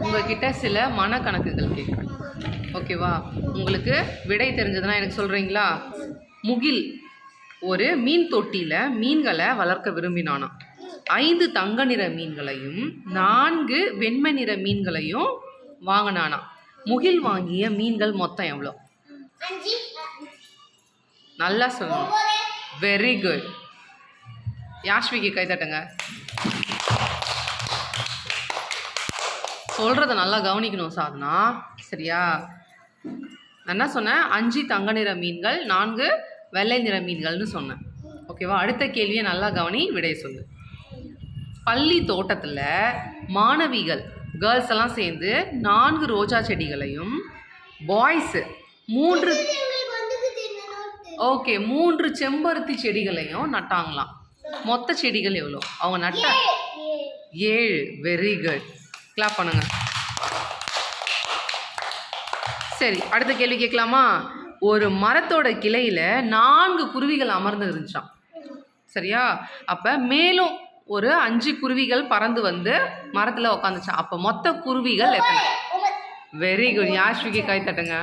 உங்ககிட்ட சில மனக்கணக்குகள் கேட்குறேன். ஓகேவா? உங்களுக்கு விடை தெரிஞ்சதுன்னா எனக்கு சொல்கிறீங்களா முகில் ஒரு மீன் தொட்டியில் மீன்களை வளர்க்க விரும்பினானாம் ஐந்து தங்க நிற மீன்களையும் நான்கு வெண்மை நிற மீன்களையும் வாங்கினானாம் முகில் வாங்கிய மீன்கள் மொத்தம் எவ்வளோ? நல்லா சொல்லணும் வெரி குட் யாஷ்விக்கு கை தட்டுங்க. சொல்கிறத நல்லா கவனிக்கணும் சாதனா. சரியா? நான் என்ன சொன்னேன்? அஞ்சு தங்க நிற மீன்கள் நான்கு வெள்ளை நிற மீன்கள்னு சொன்னேன். ஓகேவா அடுத்த கேள்வியை நல்லா கவனி விடை சொல்லு. பள்ளி தோட்டத்தில் மாணவிகள் கேர்ள்ஸ் எல்லாம் சேர்ந்து நான்கு ரோஜா செடிகளையும் பாய்ஸு மூன்று ஓகே மூன்று செம்பருத்தி செடிகளையும் நட்டாங்களாம். மொத்த செடிகள் எவ்வளோ அவங்க நட்ட ஏழு. வெரி குட் கிளாப் பண்ணுங்க. சரி அடுத்த கேள்வி கேட்கலாமா? ஒரு மரத்தோட கிளையில் நான்கு குருவிகள் அமர்ந்து இருந்துச்சான் சரியா? அப்போ மேலும் ஒரு அஞ்சு குருவிகள் பறந்து வந்து மரத்தில் உட்காந்துச்சான் அப்போ மொத்த குருவிகள் எத்தனை? வெரி குட் யாஸ்விகி கை தட்டுங்க?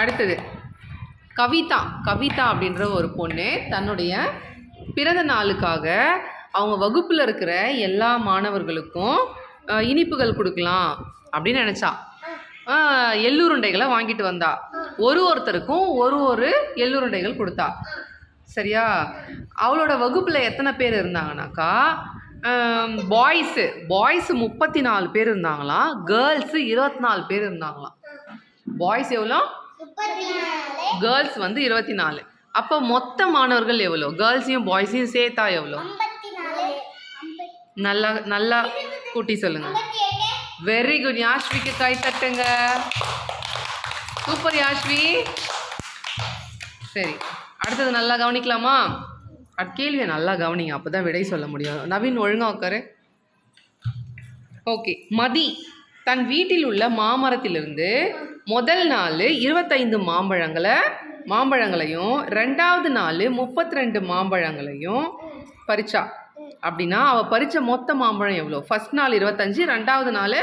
அடுத்தது கவிதா. கவிதா அப்படின்ற ஒரு பொண்ணு தன்னுடைய பிறந்த நாளுக்காக அவங்க வகுப்பில் இருக்கிற எல்லா மாணவர்களுக்கும் இனிப்புகள் கொடுக்கலாம் அப்படின்னு நினச்சா. எள்ளுருண்டைகளை வாங்கிட்டு வந்தா. ஒரு ஒருத்தருக்கும் ஒரு ஒரு எள்ளுருண்டைகள் கொடுத்தா. சரியா? அவளோட வகுப்பில் எத்தனை பேர் இருந்தாங்கனாக்கா பாய்ஸு பாய்ஸு முப்பத்தி நாலு பேர் இருந்தாங்களாம். கேர்ள்ஸு இருபத்தி நாலு பேர் இருந்தாங்களாம். பாய்ஸ் எவ்வளோ? கேர்ள்ஸ் வந்து இருபத்தி நாலு அப்போ மொத்த மாணவர்கள் எவ்வளோ? கேர்ள்ஸையும் பாய்ஸையும் சேர்த்தா எவ்வளோ? நல்லா நல்லா கூட்டி சொல்லுங்க. வெரி குட் யாஷ்விக்கு கை தட்டுங்க. சூப்பர் யாஷ்வி. சரி அடுத்தது நல்லா கவனிக்கலாமா? அட் கேள்வியை நல்லா கவனிங்க அப்போ தான் விடை சொல்ல முடியும். நவீன் ஒழுங்கா உட்காரு. ஓகே மதி தன் வீட்டில் உள்ள மாமரத்திலிருந்து முதல் நாள் இருபத்தைந்து மாம்பழங்களை மாம்பழங்களையும் ரெண்டாவது நாள் முப்பத்தி ரெண்டு மாம்பழங்களையும் பறிச்சா? அப்படின்னா அவள் பறிச்ச மொத்த மாம்பழம் எவ்வளோ? ஃபர்ஸ்ட் நாள் இருபத்தஞ்சு ரெண்டாவது நாள்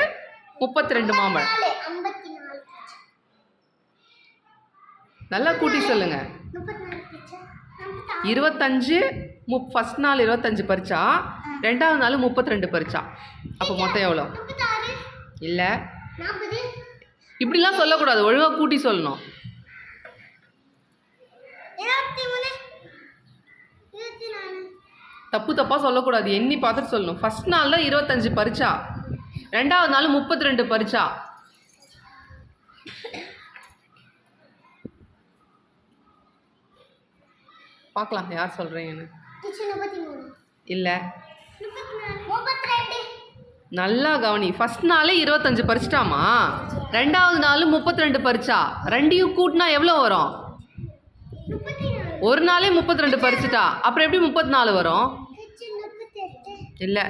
முப்பத்தி ரெண்டு மாம்பழம் நல்லா கூட்டி சொல்லுங்க. இருபத்தஞ்சு முப் ஃபர்ஸ்ட் நாள் இருபத்தஞ்சு பறிச்சா ரெண்டாவது நாள் முப்பத்தி ரெண்டு பறிச்சா. அப்போ மொத்தம் எவ்வளோ? இல்லை. இப்படிலாம் சொல்லக்கூடாது ஒழுங்காக கூட்டி சொல்லணும் இருபத்தி மூணு இருபத்தி நாலு தப்பு தப்பாக சொல்லக்கூடாது. எண்ணி பார்த்துட்டு சொல்லணும். ஃபர்ஸ்ட் நாள் தான் இருபத்தஞ்சு பறிச்சா ரெண்டாவது நாள் முப்பத்தி ரெண்டு பறிச்சா பார்க்கலாம். யார் சொல்கிறீங்கன்னு இல்லை. நல்லா கவனி. ஃபர்ஸ்ட் நாளே இருபத்தஞ்சு பறிச்சிட்டாமா ரெண்டாவது நாள் முப்பத்தி ரெண்டு பறிச்சா ரெண்டையும் கூட்டினா எவ்வளோ வரும்? ஒரு நாளே முப்பத்தி ரெண்டு பறிச்சிட்டா அப்புறம் எப்படி முப்பத்தி நாலு வரும்? இல்லை.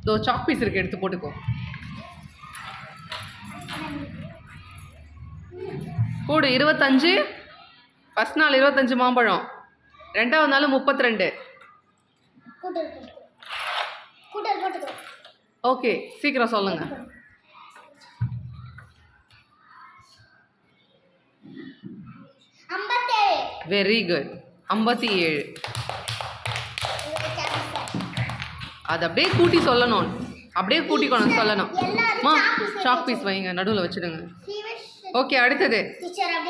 இதோ சாக் பீஸ் இருக்கு எடுத்து போட்டுக்கோ. போடு இருபத்தஞ்சு. ஃபர்ஸ்ட் நாள் இருபத்தஞ்சு மாம்பழம். ரெண்டாவது நாள் முப்பத்தி ரெண்டு ஓகே சீக்கிரம் சொல்லுங்க. வெரி குட் ஐம்பத்தி ஏழு அது அப்படியே கூட்டி சொல்லணும். அப்படியே கூட்டி கொண்டு சொல்லணும். மா சாக் பீஸ் வைங்க நடுவில் வச்சுடுங்க. ஓகே அடுத்தது.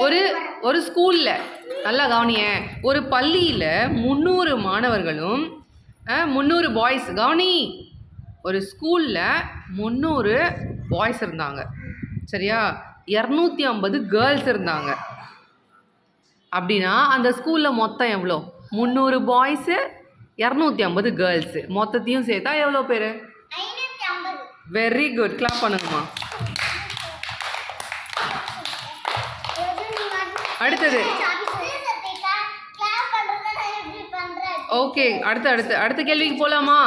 ஒரு ஒரு ஸ்கூலில் நல்லா கவனிய ஒரு பள்ளியில் முந்நூறு மாணவர்களும் முந்நூறு பாய்ஸ் கவனி. ஒரு ஸ்கூலில் முந்நூறு பாய்ஸ் இருந்தாங்க. சரியா? இரநூத்தி ஐம்பது கேர்ள்ஸ் இருந்தாங்க. அப்படின்னா அந்த ஸ்கூலில் மொத்தம் எவ்வளோ? முந்நூறு பாய்ஸு இரநூத்தி ஐம்பது கேர்ள்ஸு மொத்தத்தையும் சேர்த்தா எவ்வளோ பேர்? வெரி குட் கிளாப் பண்ணுங்கம்மா. அடுத்தது. ஓகே அடுத்து அடுத்து அடுத்த கேள்விக்கு போகலாமா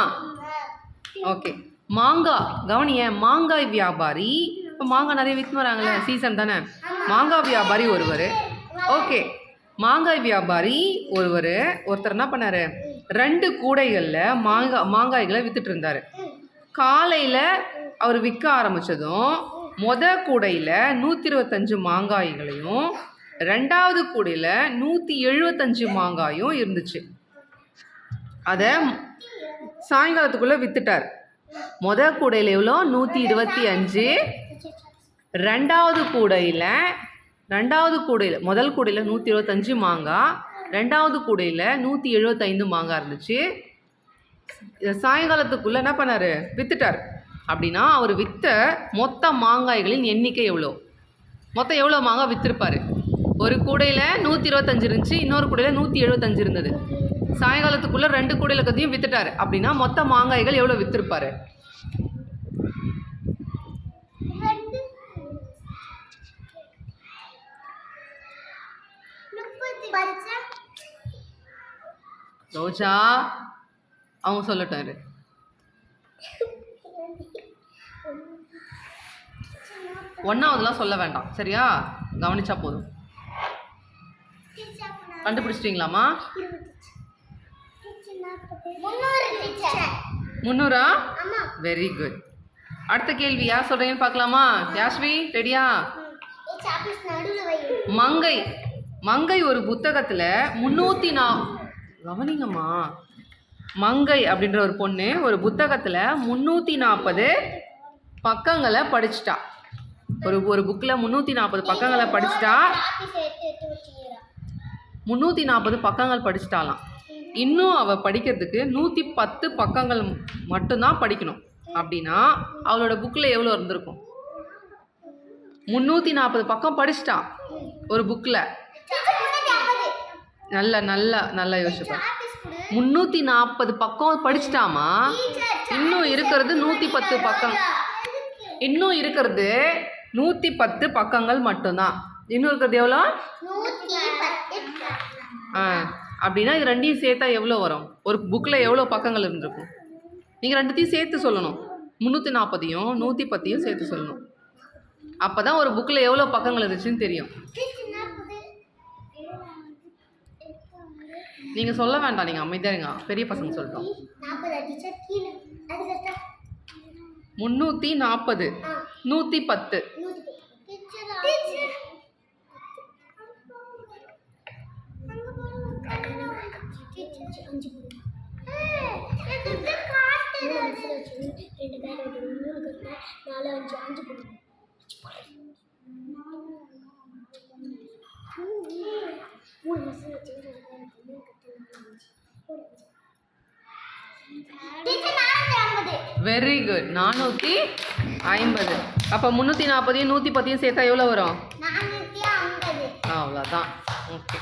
ஓகே மாங்காய் கவனிய மாங்காய் வியாபாரி. இப்போ மாங்காய் நிறைய விற்று வராங்களே சீசன் தானே? மாங்காய் வியாபாரி ஒருவர். ஓகே மாங்காய் வியாபாரி ஒருவர். ஒருத்தர் என்ன பண்ணாரு? ரெண்டு கூடைகளில் மாங்காய் மாங்காய்களை வித்துட்டு இருந்தார். காலையில் அவர் விற்க ஆரம்பித்ததும் மொத கூடையில் நூற்றி இருபத்தஞ்சு மாங்காய்களையும் ரெண்டாவது கூடையில் நூற்றி எழுபத்தஞ்சு மாங்காயும் இருந்துச்சு. அதை சாயங்காலத்துக்குள்ளே வித்துட்டார். மொத கூடையில் எவ்வளோ? நூற்றி இருபத்தி அஞ்சு ரெண்டாவது கூடையில் ரெண்டாவது கூடையில் முதல் கூடையில் நூற்றி இருபத்தஞ்சு மாங்காய் ரெண்டாவது கூடையில் நூற்றி எழுபத்தைந்து மாங்காய் இருந்துச்சு. சாயங்காலத்துக்குள்ளே என்ன பண்ணார்? வித்துட்டார். அப்படின்னா அவர் விற்ற மொத்த மாங்காய்களின் எண்ணிக்கை எவ்வளோ? மொத்தம் எவ்வளோ மாங்காய் விற்றுருப்பார் ஒரு கூடையில் நூற்றி இருபத்தஞ்சு இருந்துச்சு இன்னொரு கூடையில் நூற்றி எழுபத்தஞ்சு இருந்தது. சாயங்காலத்துக்குள்ளே ரெண்டு கூடையில் கத்தையும் விற்றுட்டார் அப்படின்னா மொத்த மாங்காய்கள் எவ்வளோ விற்றுருப்பார் பச்சை ரோஜா அவங்க சொல்லட்டும் இரு ஒன்றாவதுலாம் சொல்ல வேண்டாம். சரியா? கவனிச்சா போதும். கண்டுபிடிச்சிட்டிங்களாமா முந்நூறா? வெரி குட் அடுத்த கேள்வி யார் சொல்கிறீங்கன்னு பார்க்கலாமா? யாஸ்வி ரெடியா? மங்கை. மங்கை ஒரு புத்தகத்தில் முந்நூற்றி நா கவனிங்கம்மா. மங்கை அப்படின்ற ஒரு பொண்ணு ஒரு புத்தகத்தில் முந்நூற்றி நாற்பது பக்கங்களை படிச்சிட்டா. ஒரு ஒரு புக்கில் முந்நூற்றி நாற்பது பக்கங்களை படிச்சிட்டா. முந்நூற்றி நாற்பது பக்கங்கள் படிச்சிட்டாலாம். இன்னும் அவள் படிக்கிறதுக்கு நூற்றி பத்து பக்கங்கள் மட்டும்தான் படிக்கணும். அப்படின்னா அவளோட புக்கில் எவ்வளோ இருந்திருக்கும்? முந்நூற்றி நாற்பது பக்கம் படிச்சிட்டான் ஒரு புக்கில் நல்ல நல்ல நல்ல யோசிப்பேன் முந்நூற்றி நாற்பது பக்கம் படிச்சிட்டாமா? இன்னும் இருக்கிறது நூற்றி பத்து பக்கம். இன்னும் இருக்கிறது நூற்றி பத்து பக்கங்கள் மட்டும்தான். இன்னும் இருக்கிறது எவ்வளோ? ஆ அப்படின்னா இது ரெண்டையும் சேர்த்தா எவ்வளோ வரும்? ஒரு புக்கில் எவ்வளோ பக்கங்கள் இருந்திருக்கும்? நீங்கள் ரெண்டுத்தையும் சேர்த்து சொல்லணும். முந்நூற்றி நாற்பதையும் நூற்றி பத்தையும் சேர்த்து சொல்லணும். அப்போ தான் ஒரு புக்கில் எவ்வளோ பக்கங்கள் இருந்துச்சுன்னு தெரியும். நீங்கள் சொல்ல வேண்டாம் நீங்கள் அமைதியாக இருங்க. பெரிய பசங்க சொல்லிட்டோம். நாற்பது முந்நூற்றி நாற்பது ஆ நூற்றி பத்து. நாலு அஞ்சு அஞ்சு டீச்சர் அங்க பாருங்க கல்யாணம் வந்து டீச்சர் அஞ்சு போடுங்க ரெண்டு பேர் ஒரு மூணு கட்டினா நாலு அஞ்சு அஞ்சு போடுங்க மூணு மசாலா வச்சு மூணு டீச்சர் நானூற்றி ஐம்பது வெரி குட் நானூற்றி ஐம்பது. அப்போ முந்நூற்றி நாற்பதையும் நூற்றி பத்தையும் சேர்த்தா எவ்வளோ வரும்? அவ்வளோதான் ஓகே